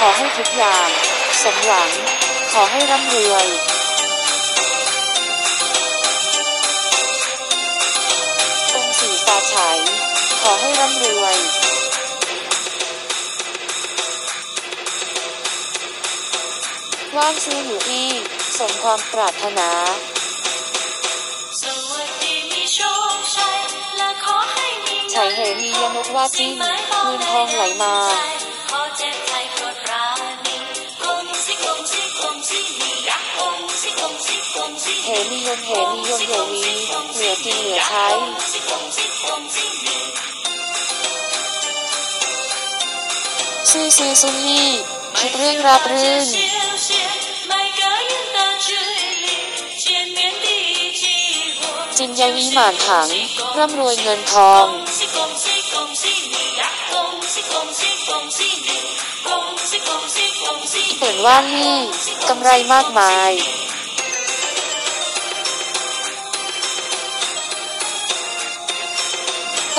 กอย่าง สมหวัง ขอให้ร่ำรวย องค์สีฟ้าฉายขอให้ร่ำรวย ว่านซื้ออยู่อี้สมความปรารถนาสวัสดีมีโชคชัยและขอให้มีชัยเหมียนกว่าจิ้งเงินทองไหลมา เนียมแห่นียมแห่วีเหนือกินเหนือใช้ซีซีซุนฮีคิดเรื่องราบรื่นจินยาวีหมานถัง ร่ำรวยเงินทองเปิดว่านี่กำไรมากมาย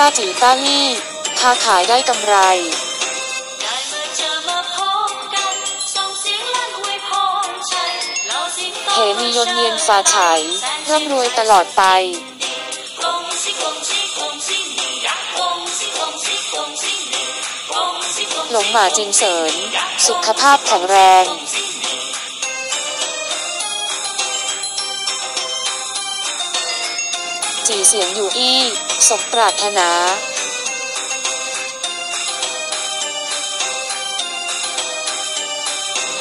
ป้าจีป้าลี่ค้าขายได้กำไรเฮมียนเยียนฟาฉายร่ำรวยตลอดไปหลงหมาจินเสริญ สุขภาพแข็งแรง สีเสียงอยู่ที่สมปรารถนา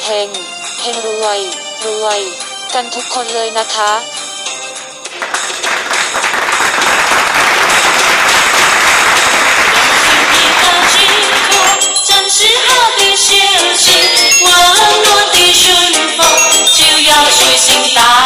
เฮงเฮงรวย รวย กันทุกคนเลยนะคะ心打。